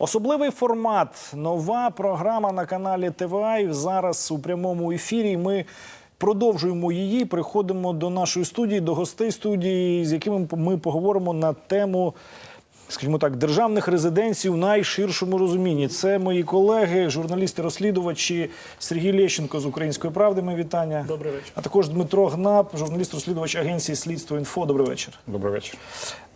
Особливий формат, нова програма на каналі ТВА. Зараз у прямому ефірі. Ми продовжуємо її. Приходимо до нашої студії, до гостей студії, з якими ми поговоримо на тему. Скажімо так, державних резиденцій в найширшому розумінні. Це мої колеги, журналісти-розслідувачі Сергій Лещенко з Української правди. Ми вітання. Добрий вечір. А також Дмитро Гнап, журналіст-розслідувач агенції Слідство інфо. Добрий вечір. Добрий вечір.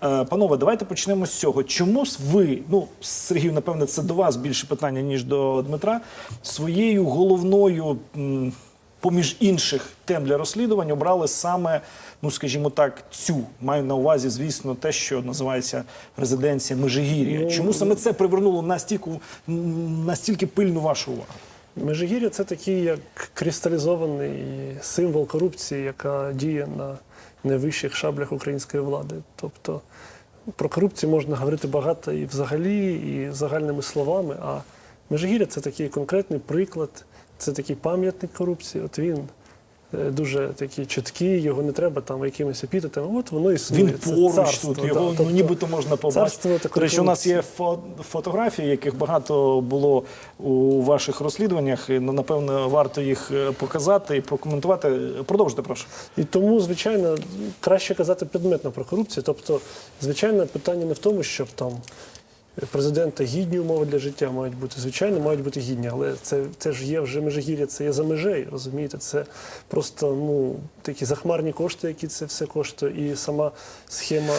Е, Панове, давайте почнемо з цього. Чому ви, ну Сергію, напевне, це до вас більше питання, ніж до Дмитра, своєю головною, м, поміж інших тем для розслідувань, обрали саме, ну скажімо так, цю маю на увазі, звісно, те, що називається резиденція Межигір'я. Чому саме це привернуло настільки, настільки пильну вашу увагу? Межигір'я це такий як кристалізований символ корупції, яка діє на найвищих шаблях української влади. Тобто про корупцію можна говорити багато і взагалі, і загальними словами. А Межигір'я це такий конкретний приклад, це такий пам'ятник корупції. От він. е, Дуже такий чіткий, його не треба там якимись епітетами. От воно існує. Він Це поруч царство, тут, да. його ну, Тобто нібито можна побачити. речі, у нас є фо- фотографії, яких багато було у ваших розслідуваннях. І, ну, напевно, варто їх е, показати і прокоментувати. Продовжуйте, прошу. І тому, звичайно, краще казати предметно про корупцію. Тобто, звичайно, питання не в тому, щоб там президента гідні умови для життя мають бути. Звичайно, мають бути гідні, але це, це ж є вже межигір'я, це є за межею, розумієте? Це просто ну, такі захмарні кошти, які це все коштує, і сама схема.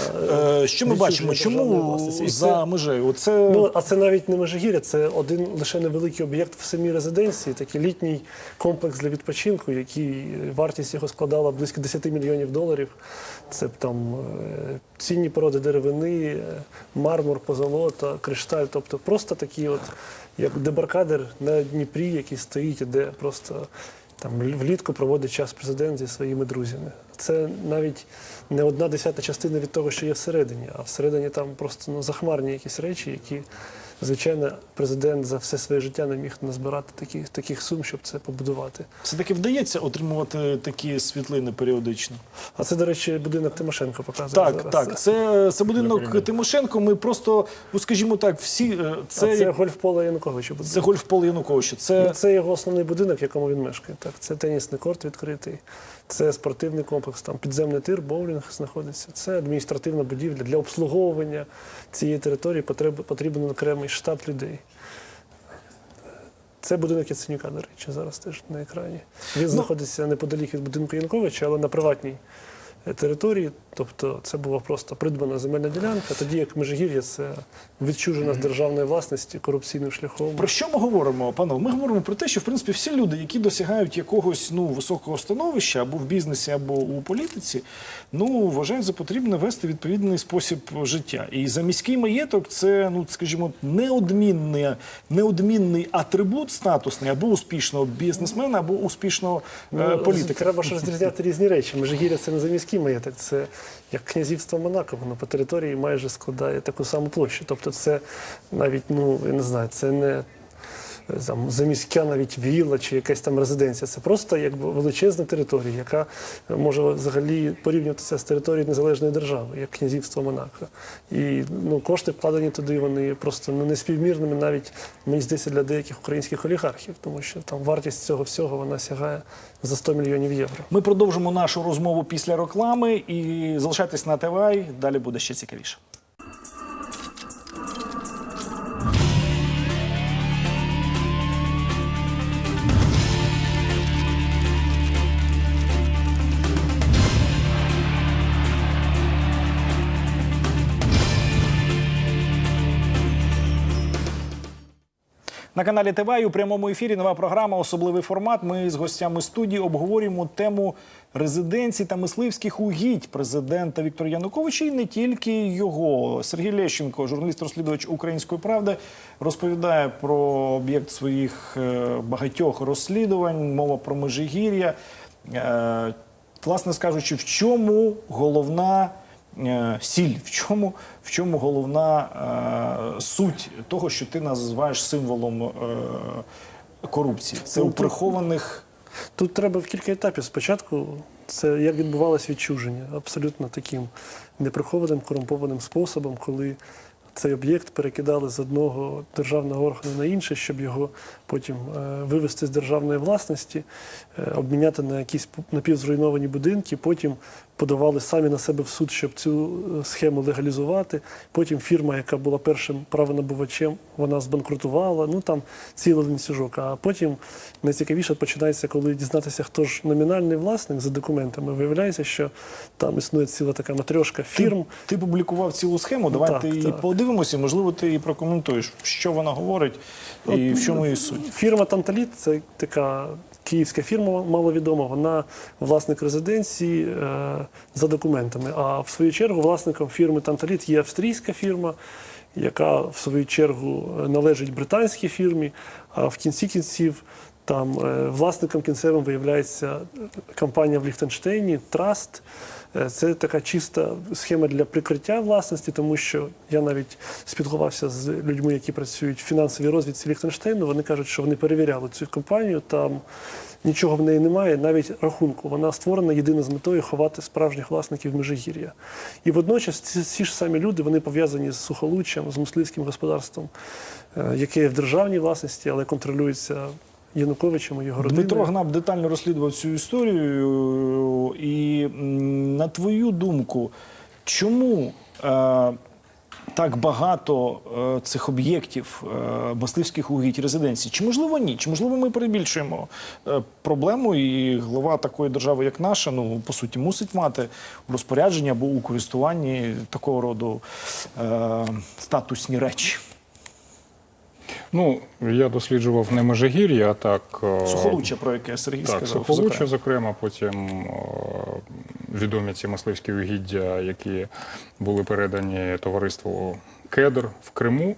Е, що ми бачимо? Чому це- за межею? Оце Ну, а це навіть не Межигір'я, це один лише невеликий об'єкт в самій резиденції, такий літній комплекс для відпочинку, який вартість його складала близько 10 мільйонів доларів. Це там е, цінні породи деревини, е, мармур, позолота, кришталь. Тобто просто такий, от, як дебаркадер на Дніпрі, який стоїть, де просто там влітку проводить час президент зі своїми друзями. Це навіть не одна десята частина від того, що є всередині, а всередині там просто ну, захмарні якісь речі, які, звичайно, президент за все своє життя не міг назбирати таких, таких сум, щоб це побудувати. все-таки вдається отримувати такі світлини періодично. А це, до речі, будинок Тимошенко показує. Так, зараз. так. Це, це будинок Наприклад. Тимошенко. Ми просто, ну скажімо так, всі Це, це, це гольф-поле Януковича будинок. це гольф поле Януковича. Це Ну, Це його основний будинок, в якому він мешкає. Так, це тенісний корт відкритий, це спортивний комплекс, там підземний тир, боулінг знаходиться. Це адміністративна будівля для обслуговування цієї території потрібен окремий штат людей. Це будинок Яценюка, до речі, зараз теж на екрані. Він знаходиться неподалік від будинку Януковича, але на приватній е, території. Тобто це була просто придбана земельна ділянка, тоді як Межигір'я це відчужена з державної власності корупційним шляхом. Про що ми говоримо, панове? Ми говоримо про те, що в принципі всі люди, які досягають якогось ну високого становища або в бізнесі, або у політиці, ну вважають за потрібне вести відповідний спосіб життя. І за міський маєток це, ну скажімо, неодмінний, неодмінний атрибут статусний або успішного бізнесмена, або успішного е, Ну, політика. Треба ж розрізняти різні речі. Межигір'я це не за міський маєток, це як князівство Монако, воно по території майже складає таку саму площу. Тобто це навіть, ну я не знаю, це не там, заміська навіть вілла чи якась там резиденція. Це просто якби величезна територія, яка може взагалі порівнюватися з територією незалежної держави, як князівство Монако. І ну, кошти вкладені туди, вони просто ну, неспівмірними навіть, мені здається, для деяких українських олігархів, тому що там вартість цього всього вона сягає за 100 мільйонів євро. Ми продовжимо нашу розмову після реклами і залишайтесь на ТВ. Далі буде ще цікавіше. На каналі ТВ у прямому ефірі нова програма Особливий формат. Ми з гостями студії обговорюємо тему резиденцій та мисливських угідь президента Віктора Януковича і не тільки його. Сергій Лещенко, журналіст-розслідувач Української правди, розповідає про об'єкт своїх е, багатьох розслідувань. Мова про Межигір'я. Е, Власне скажучи, в чому головна сіль, в чому, в чому головна е, суть того, що ти називаєш символом е, корупції? Це Ну, у прихованих. Тут треба в кілька етапів. Спочатку це як відбувалось відчуження, абсолютно таким неприхованим, корумпованим способом, коли цей об'єкт перекидали з одного державного органу на інший, щоб його потім е, вивести з державної власності, е, обміняти на якісь напівзруйновані будинки, потім подавали самі на себе в суд, щоб цю е, схему легалізувати. Потім фірма, яка була першим правонабувачем, вона збанкрутувала. Ну там цілий ланцюжок. А потім найцікавіше починається, коли дізнатися, хто ж номінальний власник за документами. Виявляється, що там існує ціла така матрьошка фірм. Ти публікував цілу схему. Давайте так, її так. подивимося. Можливо, ти і прокоментуєш, що вона говорить і в чому її суть. Фірма Танталіт це така київська фірма маловідома. Вона власник резиденції е, за документами. А в свою чергу власником фірми Танталіт є австрійська фірма, яка в свою чергу належить британській фірмі. А в кінці кінців там е, власником кінцевим виявляється компанія в Ліхтенштейні Траст. Е, Це така чиста схема для прикриття власності, тому що я навіть спілкувався з людьми, які працюють в фінансовій розвідці Ліхтенштейну. Вони кажуть, що вони перевіряли цю компанію. Там нічого в неї немає, навіть рахунку. Вона створена єдино з метою ховати справжніх власників Межигір'я. І водночас ці, ж самі люди вони пов'язані з сухолуччям, з мисливським господарством, е, яке в державній власності, але контролюється Януковичем і його родиною. Дмитро Гнап детально розслідував цю історію. І на твою думку, чому е, так багато е, цих об'єктів е, мисливських угідь резиденцій? Чи можливо ні? Чи можливо ми перебільшуємо е, проблему? І глава такої держави, як наша, ну по суті, мусить мати у розпорядженні або у користуванні такого роду е, статусні речі? Ну, я досліджував не Межигір'я, а так. е, Сухолуччя, про яке Сергій Так, сказав. Сухолуччя, зокрема. зокрема, потім е, відомі ці мисливські угіддя, які були передані товариству Кедр в Криму.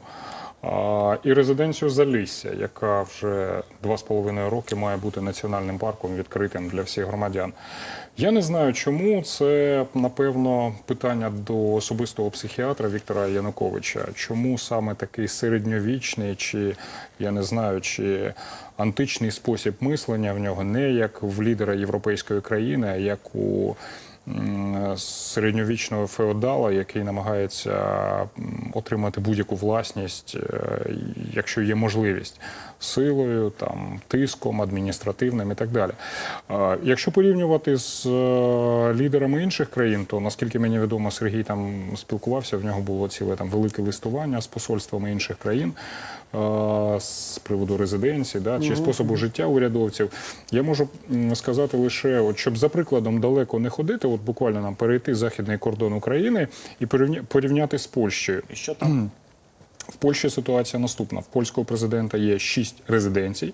І резиденцію Залісся, яка вже два з половиною роки має бути національним парком відкритим для всіх громадян. Я не знаю, чому це напевно питання до особистого психіатра Віктора Януковича. Чому саме такий середньовічний, чи я не знаю, чи античний спосіб мислення в нього не як в лідера європейської країни, а як у середньовічного феодала, який намагається отримати будь-яку власність, е, якщо є можливість, силою, там, тиском, адміністративним і так далі. Е, Якщо порівнювати з е, лідерами інших країн, то наскільки мені відомо, Сергій там спілкувався, в нього було ціле там велике листування з посольствами інших країн з приводу резиденції, да, чи способу життя урядовців. Я можу сказати лише, от, щоб за прикладом далеко не ходити, от буквально нам перейти західний кордон України і порівня- порівняти з Польщею. І що там? В Польщі ситуація наступна: в польського президента є шість резиденцій,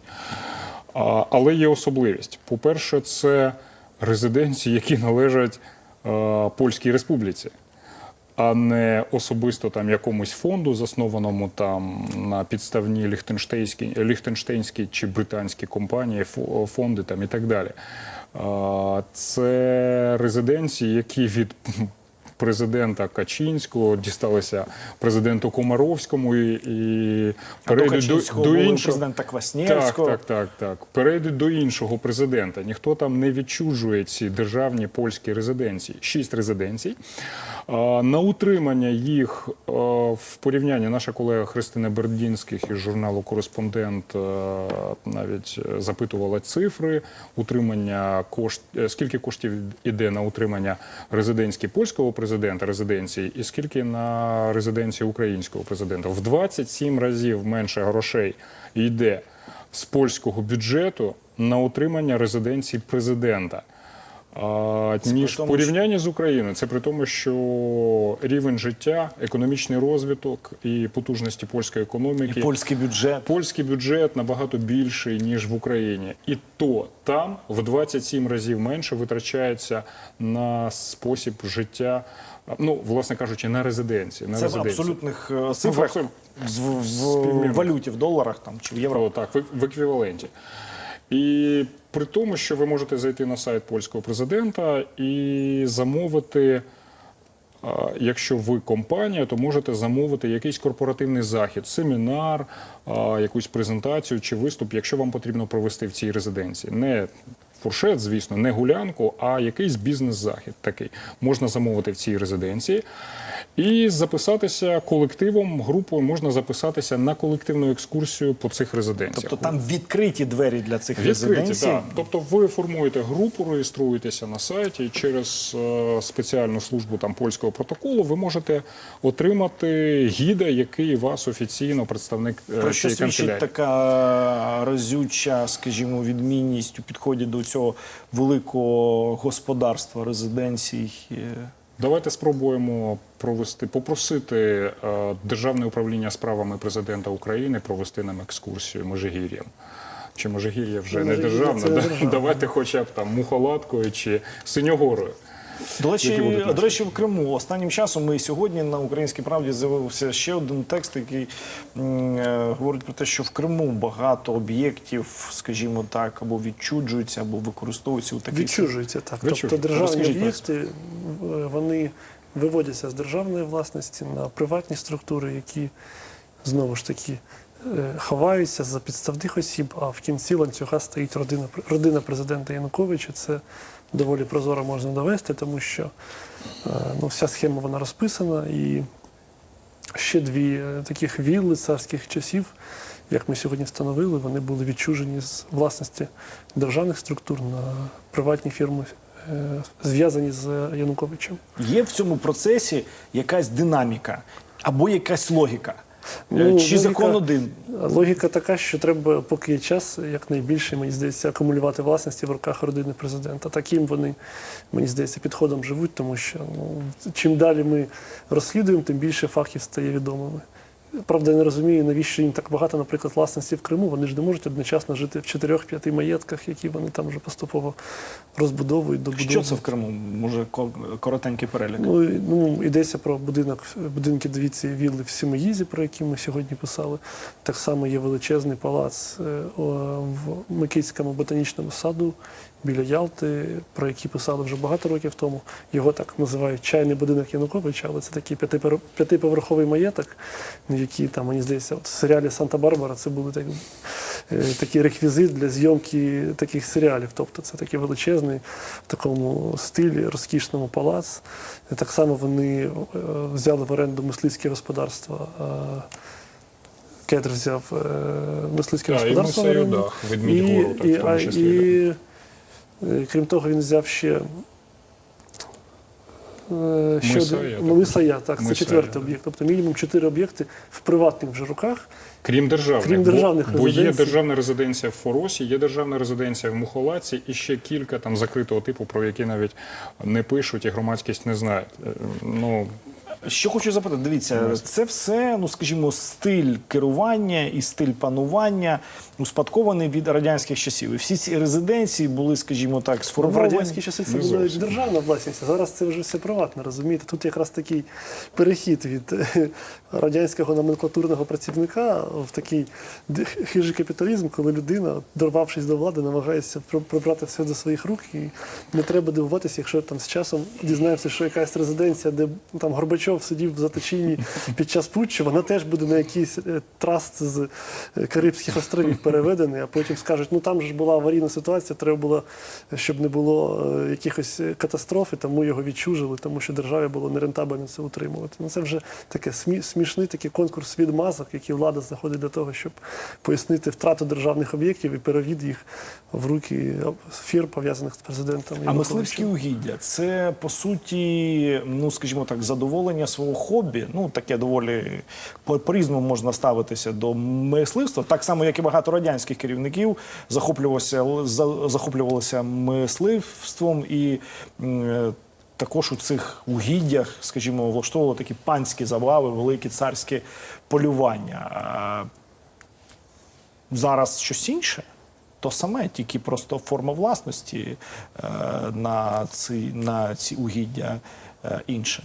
але є особливість. По-перше, це резиденції, які належать е, Польській Республіці, а не особисто там якомусь фонду, заснованому там на підставні ліхтенштейнські, ліхтенштейнські чи британські компанії, фо- фонди там і так далі. Це резиденції, які від президента Качинського дісталися президенту Комаровському і, і перейдуть до, до іншого. президента Так, так, так, так. Перейдуть до іншого президента. Ніхто там не відчужує ці державні польські резиденції. Шість резиденцій. На утримання їх в порівнянні наша колега Христина Бердінських із журналу Кореспондент навіть е, запитувала цифри утримання кошт, е, скільки коштів іде на утримання резиденції польського президента резиденції, і скільки на резиденції українського президента. В 27 разів менше грошей йде з польського бюджету на утримання резиденції президента. Ніж в порівнянні з Україною, це при тому, що рівень життя, економічний розвиток і потужності польської економіки І польський бюджет. Польський бюджет набагато більший ніж в Україні, і то там в 27 разів менше витрачається на спосіб життя. Ну, власне кажучи, на резиденції. На Це в абсолютних е, цифрах в, в, в валюті, в доларах там чи в євро. О, так, в, в еквіваленті. І при тому, що ви можете зайти на сайт польського президента і замовити. Якщо ви компанія, то можете замовити якийсь корпоративний захід, семінар, якусь презентацію чи виступ, якщо вам потрібно провести в цій резиденції. Не фуршет, звісно, не гулянку, а якийсь бізнес-захід такий можна замовити в цій резиденції. І записатися колективом, групою можна записатися на колективну екскурсію по цих резиденціях. Тобто там відкриті двері для цих Відкриті, резиденцій. так. Тобто ви формуєте групу, реєструєтеся на сайті і через е, спеціальну службу там польського протоколу ви можете отримати гіда, який вас офіційно представник е, Про що цієї свідчить канцелярії. така разюча, скажімо, відмінність у підході до цього великого господарства резиденцій? е, Давайте спробуємо провести, попросити е, Державне управління справами президента України провести нам екскурсію Межигір'ям. Чи Межигір'я вже не державне? це державне. Давайте хоча б там Мухолаткою чи Синьогорою. До речі, до речі, в Криму. Останнім часом ми сьогодні на українській правді з'явився ще один текст, який м, е, говорить про те, що в Криму багато об'єктів, скажімо так, або відчуджуються, або використовуються у такий Відчужується так. Тобто державні Розкажіть, об'єкти е, вони виводяться з державної власності на приватні структури, які знову ж таки е, ховаються за підставних осіб, а в кінці ланцюга стоїть родина, родина президента Януковича. Це доволі прозоро можна довести, тому що е, ну, вся схема вона розписана і ще дві е, таких вілли царських часів, як ми сьогодні встановили, вони були відчужені з власності державних структур на приватні фірми, е, зв'язані з Януковичем. Є в цьому процесі якась динаміка або якась логіка. Е, Ну, Чи логіка- закон один? Логіка така, що треба, поки є час, якнайбільше, мені здається, акумулювати власності в руках родини президента. Таким вони, мені здається, підходом живуть, тому що ну, чим далі ми розслідуємо, тим більше фактів стає відомими. Правда, я не розумію, навіщо їм так багато, наприклад, власності в Криму. Вони ж не можуть одночасно жити в чотирьох-п'яти маєтках, які вони там вже поступово розбудовують, добудовують. Що це в Криму? Може, коротенький перелік. Ну, ну, йдеться про будинок, будинки, дивіться, вілли в Сімеїзі, про які ми сьогодні писали. Так само є величезний палац е, в Микитському ботанічному саду біля Ялти, про який писали вже багато років тому. Його так називають чайний будинок Януковича, але це такий п'ятиповерховий маєток, який там, мені здається, от в серіалі Санта-Барбара це були так, е, такий реквізит для зйомки таких серіалів. Тобто це такий величезний в такому стилі, розкішному палац. І так само вони е, взяли в оренду мисливське господарство. Кедр взяв мисливське господарство. І, і, і, крім того, він взяв ще. е, Ще один, так. ну, так, це четвертий да. об'єкт. Тобто мінімум чотири об'єкти в приватних вже руках. Крім державних, Крім бо- державних бо, є державна резиденція в Форосі, є державна резиденція в Мухолаці і ще кілька там закритого типу, про які навіть не пишуть і громадськість не знає. Е, Ну Що хочу запитати, дивіться, це все, ну скажімо, стиль керування і стиль панування успадкований від радянських часів. І всі ці резиденції були, скажімо так, В сформовані. радянські часи це була державна власність, а зараз це вже все приватне, розумієте? Тут якраз такий перехід від е, радянського номенклатурного працівника в такий хижий капіталізм, коли людина, дорвавшись до влади, намагається при- прибрати все до своїх рук. І не треба дивуватися, якщо там з часом дізнаємося, що якась резиденція, де ну, там Горбачов сидів в заточінні під час путчу, вона теж буде на якийсь е, траст з е, Карибських островів переведений, а потім скажуть, ну там же ж була аварійна ситуація, треба було, щоб не було е, якихось е, катастроф, і тому його відчужили, тому що державі було нерентабельно це утримувати. Ну це вже таке смішний такий конкурс відмазок, який влада знаходить для того, щоб пояснити втрату державних об'єктів і перевід їх в руки фір, пов'язаних з президентом. А мисливські угіддя це по суті, ну скажімо так, задоволення свого хобі. Ну таке доволі по- по-різному можна ставитися до мисливства, так само як і багато радянських керівників захоплювалося за- захоплювалося мисливством і. е, Також у цих угіддях, скажімо, влаштовували такі панські забави, великі царські полювання. А зараз щось інше, то саме, тільки просто форма власності е, на, ці, на ці угіддя е, інша.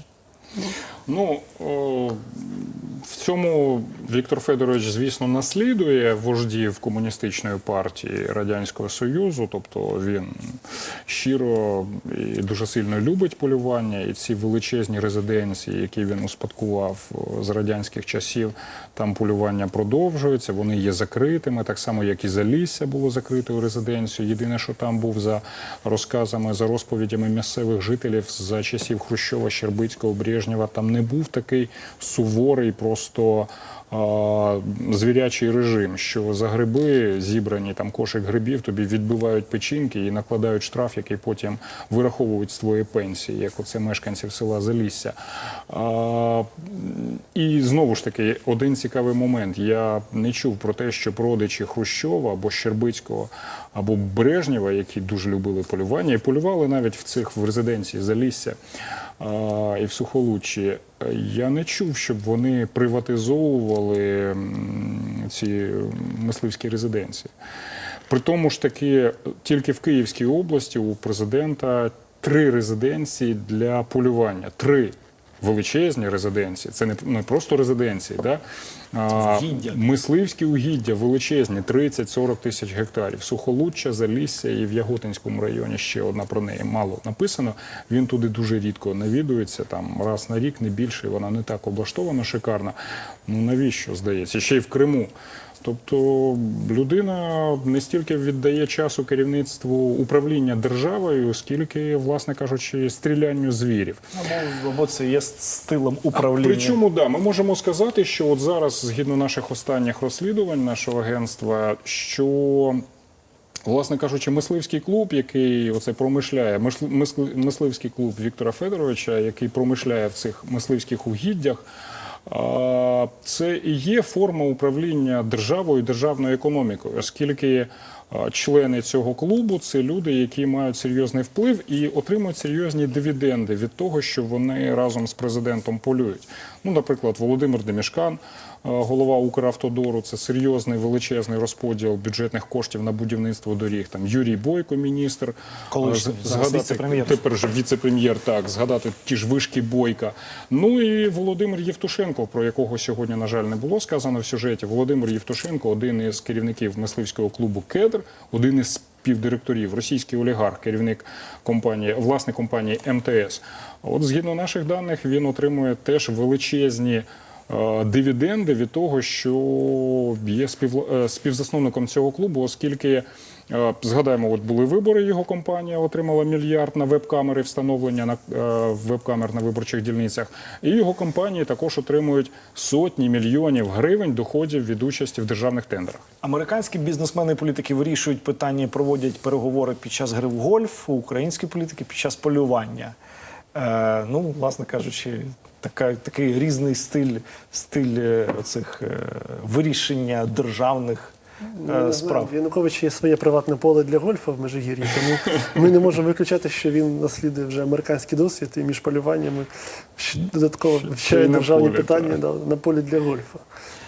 Ну, в цьому Віктор Федорович, звісно, наслідує вождів комуністичної партії Радянського Союзу, тобто він щиро і дуже сильно любить полювання, і ці величезні резиденції, які він успадкував з радянських часів, там полювання продовжується. Вони є закритими, так само як і Залісся було закритою резиденцією. Єдине, що там був за розказами, за розповідями місцевих жителів за часів Хрущова, Щербицького, Брежнєва, там не був такий суворий, просто а, звірячий режим, що за гриби зібрані там кошик грибів, тобі відбивають печінки і накладають штраф, який потім вираховують з твоєї пенсії, як оце мешканців села Залісся. А, і знову ж таки, один цікавий момент. Я не чув про те, що родичі Хрущова або Щербицького або Брежнєва, які дуже любили полювання, і полювали навіть в цих в резиденції Залісся і в Сухолуччі. Я не чув, щоб вони приватизовували ці мисливські резиденції. При тому ж таки, тільки в Київській області у президента три резиденції для полювання. Три величезні резиденції. Це не, не просто резиденції, да? а, мисливські угіддя величезні, 30-40 тисяч гектарів. Сухолуччя, Залісся і в Яготинському районі ще одна про неї мало написано. Він туди дуже рідко навідується, там раз на рік, не більше. і Вона не так облаштована шикарно. Ну навіщо здається? Ще й в Криму. Тобто людина не стільки віддає часу керівництву управління державою, скільки, власне кажучи, стрілянню звірів. Або, або це є стилем управління. Причому да, ми можемо сказати, що от зараз, згідно наших останніх розслідувань нашого агентства, що. Власне кажучи, мисливський клуб, який оце промишляє, мисли- мисли- мисливський клуб Віктора Федоровича, який промишляє в цих мисливських угіддях, це і є форма управління державою державною економікою, оскільки члени цього клубу це люди, які мають серйозний вплив і отримують серйозні дивіденди від того, що вони разом з президентом полюють. Ну, наприклад, Володимир Демішкан, голова Укравтодору, це серйозний величезний розподіл бюджетних коштів на будівництво доріг. Там Юрій Бойко, міністр, Колишній, а, з- зараз віце-прем'єр. тепер же віце-прем'єр, так, згадати ті ж вишки Бойка. Ну і Володимир Євтушенко, про якого сьогодні, на жаль, не було сказано в сюжеті. Володимир Євтушенко, один із керівників мисливського клубу Кедр, один із співдиректорів, російський олігарх, керівник компанії, власник компанії МТС. От згідно наших даних, він отримує теж величезні. Е, Дивіденди від того, що є е, співзасновником цього клубу, оскільки е, згадаємо, от були вибори. Його компанія отримала мільярд на веб-камери встановлення на веб-камер на виборчих дільницях. І його компанії також отримують сотні мільйонів гривень доходів від участі в державних тендерах. Американські бізнесмени і політики вирішують питання, проводять переговори під час гри в гольф, українські політики під час полювання. Е, ну, власне кажучи, така, такий різний стиль, стиль е, оцих е, вирішення державних Ну, справ. Януковича є своє приватне поле для гольфа в Межигір'ї, тому ми не можемо виключати, що він наслідує вже американський досвід і між полюваннями додатково вивчає на державні полі, питання так. да, на полі для гольфа.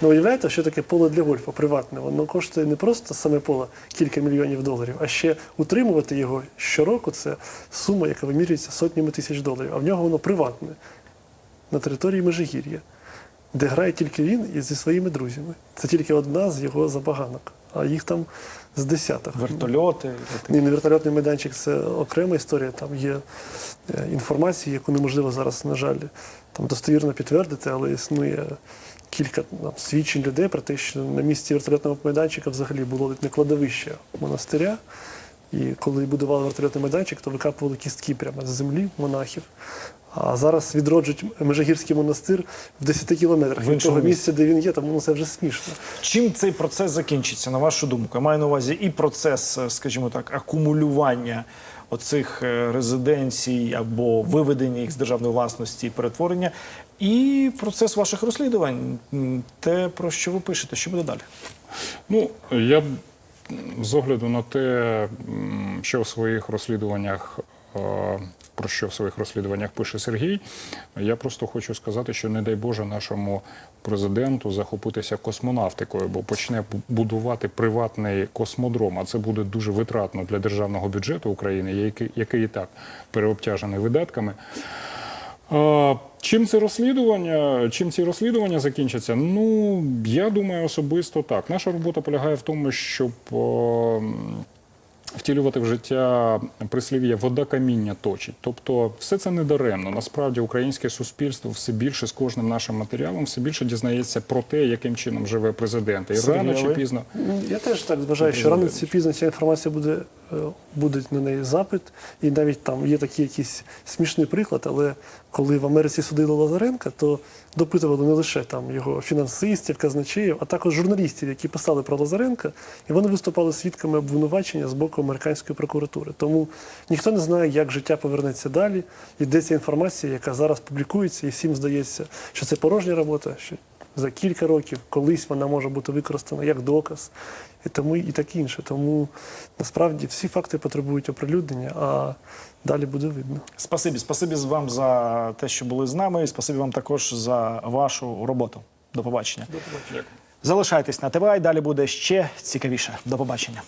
Ну, уявляєте, що таке поле для гольфа приватне? Воно коштує не просто саме поле кілька мільйонів доларів, а ще утримувати його щороку це сума, яка вимірюється сотнями тисяч доларів. А в нього воно приватне на території Межигір'я, де грає тільки він і зі своїми друзями. Це тільки одна з його забаганок, а їх там з десяток. Вертольоти. Ні, не вертольотний майданчик це окрема історія. Там є е, інформація, яку неможливо зараз, на жаль, там достовірно підтвердити, але існує кілька там, свідчень людей про те, що на місці вертольотного майданчика взагалі було не кладовище монастиря. І коли будували вертольотний майданчик, то викапували кістки прямо з землі монахів. А зараз відроджують Межигірський монастир в 10 кілометрах від того місця, де він є, тому ну, це вже смішно. Чим цей процес закінчиться, на вашу думку? Я маю на увазі і процес, е, скажімо так, акумулювання оцих е, резиденцій або виведення їх з державної власності і перетворення, і процес ваших розслідувань. Те, про що ви пишете, що буде далі? Ну, я з огляду на те, що в своїх розслідуваннях. е, Про що в своїх розслідуваннях пише Сергій, я просто хочу сказати, що не дай Боже нашому президенту захопитися космонавтикою, бо почне будувати приватний космодром. А це буде дуже витратно для державного бюджету України, який, який і так переобтяжений видатками. Е, Чим це розслідування? Чим ці розслідування закінчаться? Ну я думаю, особисто так. Наша робота полягає в тому, щоб о, втілювати в життя прислів'я вода каміння точить. Тобто, все це не даремно. Насправді, українське суспільство все більше з кожним нашим матеріалом все більше дізнається про те, яким чином живе президент. І Сергій, рано чи пізно Ну, Я теж так вважаю, що рано чи пізно ця інформація буде, е, буде на неї запит. І навіть там є такий якийсь смішний приклад, але коли в Америці судили Лазаренка, то допитували не лише там його фінансистів, казначеїв, а також журналістів, які писали про Лазаренка, і вони виступали свідками обвинувачення з боку американської прокуратури. Тому ніхто не знає, як життя повернеться далі. Йдеться інформація, яка зараз публікується, і всім здається, що це порожня робота. Що за кілька років колись вона може бути використана як доказ, тому і таке інше. Тому насправді всі факти потребують оприлюднення, а далі буде видно. Спасибі, спасибі вам за те, що були з нами. і Спасибі вам також за вашу роботу. До побачення. Дякую. Залишайтесь на ТВ, і далі буде ще цікавіше. До побачення.